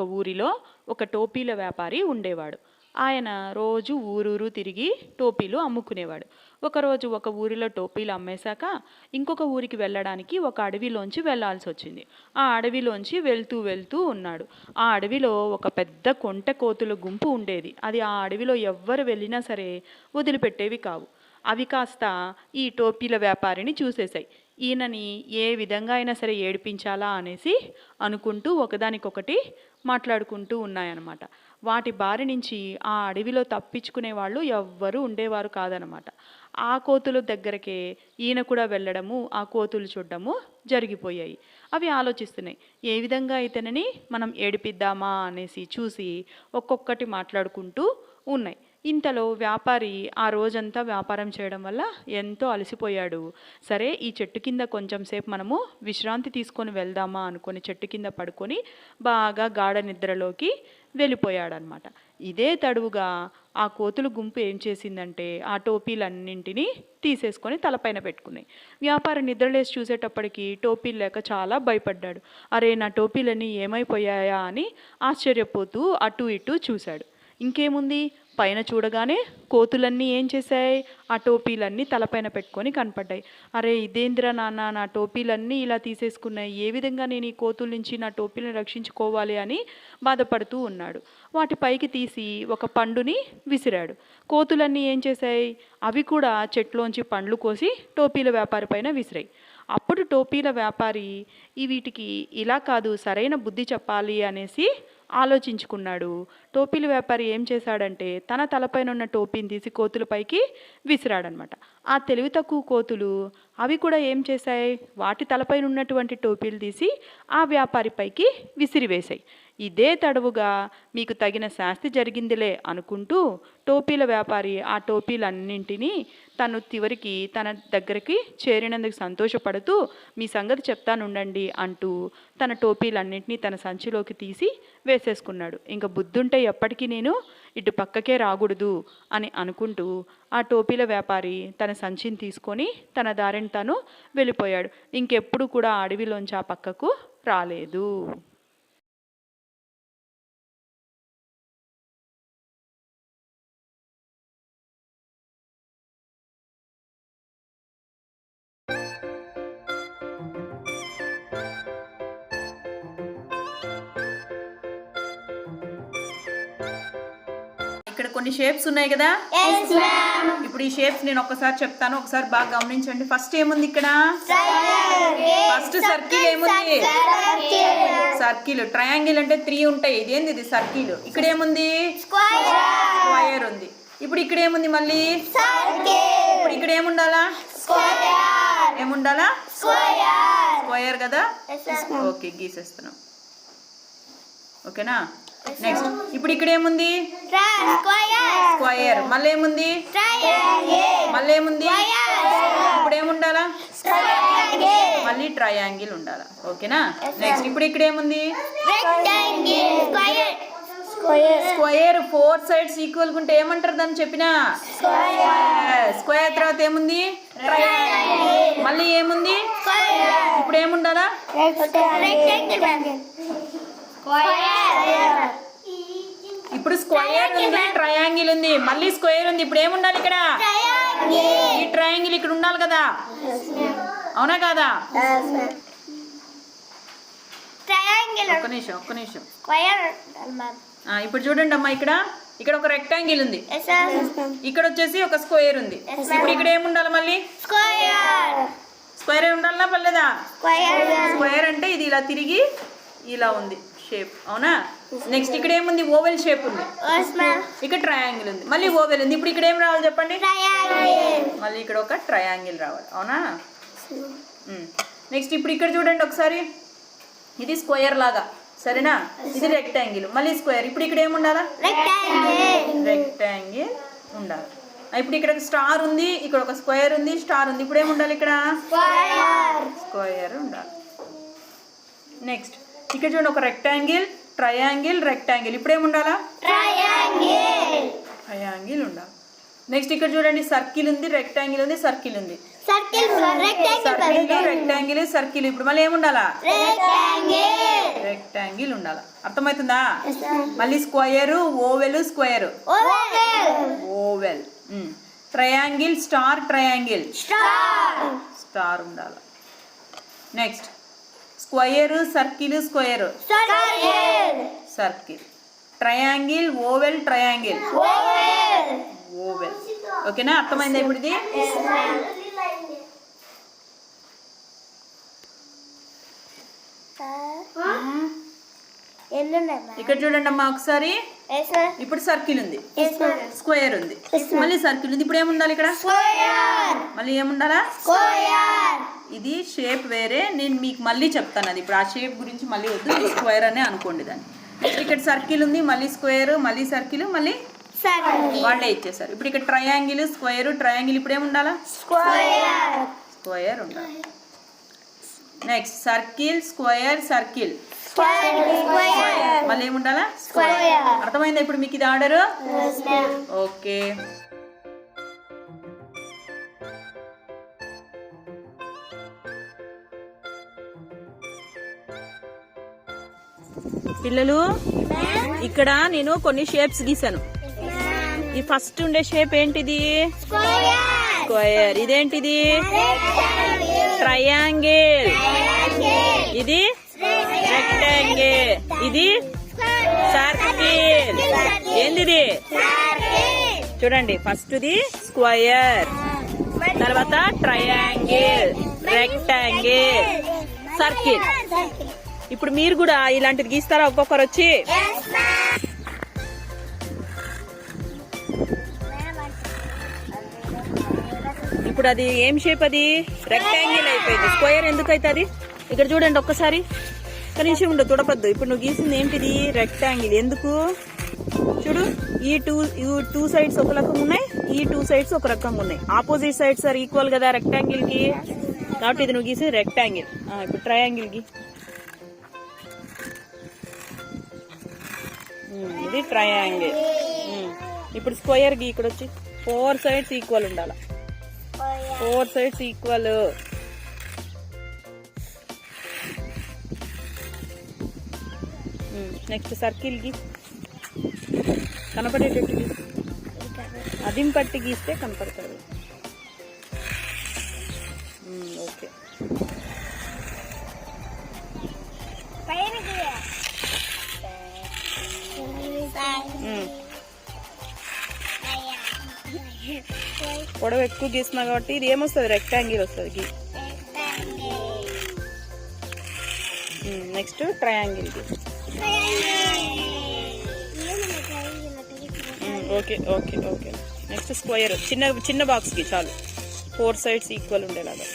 ఒక ఊరిలో ఒక టోపీల వ్యాపారి ఉండేవాడు. ఆయన రోజు ఊరూరు తిరిగి టోపీలు అమ్ముకునేవాడు. ఒకరోజు ఒక ఊరిలో టోపీలు అమ్మేశాక ఇంకొక ఊరికి వెళ్ళడానికి ఒక అడవిలోంచి వెళ్ళాల్సి వచ్చింది. ఆ అడవిలోంచి వెళ్తూ వెళ్తూ ఉన్నాడు. ఆ అడవిలో ఒక పెద్ద కొంట కోతుల గుంపు ఉండేది. అది ఆ అడవిలో ఎవ్వరు వెళ్ళినా సరే వదిలిపెట్టేవి కావు. అవి కాస్త ఈ టోపీల వ్యాపారిని చూసేశాయి. ఈయనని ఏ విధంగా అయినా సరే ఏడిపించాలా అనేసి అనుకుంటూ ఒకదానికొకటి మాట్లాడుకుంటూ ఉన్నాయన్నమాట. వాటి బారి నుంచి ఆ అడవిలో తప్పించుకునే వాళ్ళు ఎవ్వరూ ఉండేవారు కాదనమాట ఆ కోతుల దగ్గరకే ఈయన కూడా వెళ్ళడము ఆ కోతులు చూడడము జరిగిపోయాయి. అవి ఆలోచిస్తున్నాయి. ఏ విధంగా అయితేనని మనం ఏడిపిద్దామా అనేసి చూసి ఒక్కొక్కటి మాట్లాడుకుంటూ ఉన్నాయి. ఇంతలో వ్యాపారి ఆ రోజంతా వ్యాపారం చేయడం వల్ల ఎంతో అలసిపోయాడు. సరే ఈ చెట్టు కింద కొంచెం సేపు మనము విశ్రాంతి తీసుకొని వెళ్దామా అనుకొని చెట్టు కింద పడుకొని బాగా గాఢ నిద్రలోకి వెళ్ళిపోయాడనమాట. ఇదే తడువుగా ఆ కోతులు గుంపు ఏం చేసిందంటే ఆ టోపీలన్నింటినీ తీసేసుకొని తలపైన పెట్టుకున్నాయి వ్యాపారి నిద్రలేసి చూసేటప్పటికి టోపీలు లేక చాలా భయపడ్డాడు. అరే నా టోపీలన్నీ ఏమైపోయాయా అని ఆశ్చర్యపోతూ అటు ఇటు చూశాడు. ఇంకేముంది? పైన చూడగానే కోతులన్నీ ఏం చేశాయి? ఆ టోపీలన్నీ తలపైన పెట్టుకొని కనపడ్డాయి. అరే ఇదేంద్రా నాన్న నా టోపీలన్నీ ఇలా తీసేసుకున్నాయి. ఏ విధంగా నేను ఈ కోతుల నుంచి నా టోపీలను రక్షించుకోవాలి అని బాధపడుతూ ఉన్నాడు. వాటి పైకి తీసి ఒక పండుని విసిరాడు. కోతులన్నీ ఏం చేశాయి? అవి కూడా చెట్లోంచి పండ్లు కోసి టోపీల వ్యాపారి పైన విసిరాయి. అప్పుడు టోపీల వ్యాపారి ఈ వీటికి ఇలా కాదు సరైన బుద్ధి చెప్పాలి అనేసి ఆలోచించుకున్నాడు. టోపీల వ్యాపారి ఏం చేశాడంటే తన తలపైన ఉన్న టోపీని తీసి కోతులపైకి విసిరాడనమాట. ఆ తెలివి తక్కువ కోతులు అవి కూడా ఏం చేశాయి? వాటి తలపైన ఉన్నటువంటి టోపీలు తీసి ఆ వ్యాపారిపైకి విసిరివేశాయి. ఇదే తడవుగా మీకు తగిన శాస్తి జరిగిందిలే అనుకుంటూ టోపీల వ్యాపారి ఆ టోపీలన్నింటినీ తను చివరికి తన దగ్గరికి చేరినందుకు సంతోషపడుతూ మీ సంగతి చెప్తానుండండి అంటూ తన టోపీలన్నింటినీ తన సంచిలోకి తీసి వేసేసుకున్నాడు. ఇంకా బుద్ధుంటే ఎప్పటికీ నేను ఇటు పక్కకే రాకూడదు అని అనుకుంటూ ఆ టోపీల వ్యాపారి తన సంచిని తీసుకొని తన దారిని తను వెళ్ళిపోయాడు. ఇంకెప్పుడు కూడా అడవిలోంచి ఆ పక్కకు రాలేదు. ఇక్కడ కొన్ని షేప్స్ ఉన్నాయి కదా? ఇప్పుడు ఈ షేప్స్ నేను ఒక్కసారి చెప్తాను. ఒకసారి బాగా గమనించండి. ఫస్ట్ ఏముంది ఇక్కడ? ఫస్ట్ సర్కిల్ ఏముంది? సర్కిల్ ట్రయాంగిల్ అంటే త్రీ ఉంటాయి. ఇదేంది ఇది? సర్కిల్ ఇక్కడ ఏముంది? స్క్వయర్ ఉంది. ఇప్పుడు ఇక్కడ ఏముంది మళ్ళీ? ఇప్పుడు ఇక్కడ ఏముండాలా? ఏముండాలా? స్క్వయర్ కదా? ఓకే గీసేస్తున్నాం. ఓకేనా నెక్స్ట్ ఇప్పుడు ఇక్కడ ఏముంది? స్క్వయర్ మళ్ళీ ఏముంది? మళ్ళీ ఏముంది? ఇప్పుడు ఏముండాలా? మళ్ళీ ట్రయాంగిల్ ఉండాలా. ఓకేనా? నెక్స్ట్ ఇప్పుడు ఇక్కడ ఏముంది? స్క్వయర్ ఫోర్ సైడ్స్ ఈక్వల్ ఉంటే ఏమంటారు దాన్ని చెప్పినా? స్క్వయర్ తర్వాత ఏముంది? మళ్ళీ ఏముంది? ఇప్పుడు ఏముండాలా? ఇప్పుడు స్క్వయర్ ఉంది ట్రయాంగిల్ ఉంది. మళ్ళీ స్క్వేర్ ఉంది. ఇప్పుడు ఏముండాలి ఇక్కడ? ఈ ట్రయాంగిల్ ఇక్కడ ఉండాలి కదా? అవునా కాదా? ట్రయాంగిల్ ఒక్క నిమిషం ఒక్క నిమిషం. స్క్వేర్ ఆ, ఇప్పుడు చూడండి అమ్మా ఇక్కడ. ఇక్కడ ఒక రెక్టాంగిల్ ఉంది. ఇక్కడ వచ్చేసి ఒక స్క్వేర్ ఉంది. ఇప్పుడు ఇక్కడ ఏముండాలి మళ్ళీ? స్క్వేర్ స్క్వేర్ ఉండాలనా పర్లేదా స్క్వేర్ స్క్వేర్ అంటే ఇది ఇలా తిరిగి ఇలా ఉంది. షేప్ అవునా? నెక్స్ట్ ఇక్కడ ఏముంది? ఓవెల్ షేప్ ఉంది. ఇక్కడ ట్రయాంగిల్ ఉంది. మళ్ళీ ఓవెల్ ఉంది. ఇప్పుడు ఇక్కడ ఏం రావాలి చెప్పండి? మళ్ళీ ఇక్కడ ఒక ట్రయాంగిల్ రావాలి. అవునా? నెక్స్ట్ ఇప్పుడు ఇక్కడ చూడండి ఒకసారి. ఇది స్క్వేర్ లాగా. సరేనా? ఇది రెక్టాంగిల్ మళ్ళీ స్క్వేర్ ఇప్పుడు ఇక్కడ ఏముండాలా రెక్టాంగిల్ రెక్టాంగిల్ ఉండాలి. ఇప్పుడు ఇక్కడ స్టార్ ఉంది. ఇక్కడ ఒక స్క్వేర్ ఉంది. స్టార్ ఉంది. ఇప్పుడు ఏముండాలి ఇక్కడ? స్క్వేర్ స్క్వేర్ ఉండాలి. నెక్స్ట్ ఇక్కడ చూడండి ఒక రెక్టాంగిల్ ట్రయాంగిల్ రెక్టాంగిల్ ఇప్పుడు ఏముండాలా ట్రయాంగిల్ ట్రయాంగిల్ ఉండాలి. నెక్స్ట్ ఇక్కడ చూడండి సర్కిల్ ఉంది రెక్టాంగిల్ ఉంది సర్కిల్ ఉంది. సర్కిల్ రెక్టాంగిల్ సర్కిల్ ఇప్పుడు మళ్ళీ ఏముండాలా? రెక్టాంగిల్ ఉండాలి. అర్థమవుతుందా? మళ్ళీ square oval square oval triangle star triangle star ఉండాలి. Next square circle square? Circle. Triangle oval triangle? Oval. Oval. ఓకేనా? అర్థమైందా ఇప్పుడు ఇది ఇక్కడ చూడండి అమ్మా ఒకసారి. ఇప్పుడు సర్కిల్ ఉంది. స్క్వేర్ ఉంది. మళ్ళీ సర్కిల్ ఉంది. ఇప్పుడు ఏముండాలి ఇక్కడ? మళ్ళీ ఏముండాలా? ఇది షేప్ వేరే. నేను మీకు మళ్ళీ చెప్తాను అది. ఇప్పుడు ఆ షేప్ గురించి మళ్ళీ వద్దు. స్క్వేర్ అనే అనుకోండి దాన్ని. ఇక్కడ సర్కిల్ ఉంది. మళ్ళీ స్క్వేర్ మళ్ళీ సర్కిల్ మళ్ళీ వాళ్ళే ఇచ్చేసారు ఇప్పుడు ఇక్కడ ట్రయాంగిల్ స్క్వేర్ ట్రయాంగిల్ ఇప్పుడు ఏముండాలా? స్క్వేర్ స్క్వేర్ ఉండాలి. నెక్స్ట్ సర్కిల్ స్క్వేర్ సర్కిల్ మళ్ళీ ఏముండాలా? అర్థమైందా ఇప్పుడు మీకు ఇది ఆర్డర్ ఓకే పిల్లలు ఇక్కడ నేను కొన్ని షేప్స్ గీసాను. ఈ ఫస్ట్ ఉండే షేప్ ఏంటిది? స్క్వేర్. ఇదేంటిది? ట్రయాంగిల్. ఇది రెక్టాంగిల్. ఇది సర్కిల్. ఏందిది? చూడండి ఫస్ట్ ది స్క్వయర్ తర్వాత ట్రయాంగిల్. రెక్టాంగిల్. సర్కిల్. ఇప్పుడు మీరు కూడా ఇలాంటిది గీస్తారా ఒక్కొక్కరు వచ్చి ఇప్పుడు అది ఏం షేప్ అది? రెక్టాంగిల్ అయిపోయింది. స్క్వేర్ ఎందుకు అవుతుంది ఇక్కడ చూడండి ఒక్కసారి. కనీసం ఉండదు తుడపద్దు. ఇప్పుడు నువ్వు గీసింది ఏంటిది? రెక్టాంగిల్ ఎందుకు? చూడు ఈ టూ ఈ టూ సైడ్స్ ఒక రకం ఉన్నాయి ఈ టూ సైడ్స్ ఒక రకం ఉన్నాయి. ఆపోజిట్ సైడ్స్ ఆర్ ఈక్వల్ కదా రెక్టాంగిల్కి? కాబట్టి ఇది నువ్వు గీసి రెక్టాంగిల్ ఇప్పుడు ట్రయాంగిల్కి ఇది ట్రయాంగిల్ ఇప్పుడు స్క్వేర్ గీ ఇక్కడ వచ్చి ఫోర్ సైడ్స్ ఈక్వల్ ఉండాలి. Four sides equal. నెక్స్ట్ సర్కిల్కి. కనపడేటట్టు గీ. అదిం పట్టి గీస్తే కనపడతాడు. ఓకే. ఉమ్, పొడవు ఎక్కువ గీసినా కాబట్టి ఇది ఏమొస్తుంది? రెక్టాంగిల్ వస్తుంది గీ. Next triangle okay okay okay next square చిన్న చిన్న బాక్స్కి చాలు. ఫోర్ సైడ్స్ ఈక్వల్ ఉండేలాగా.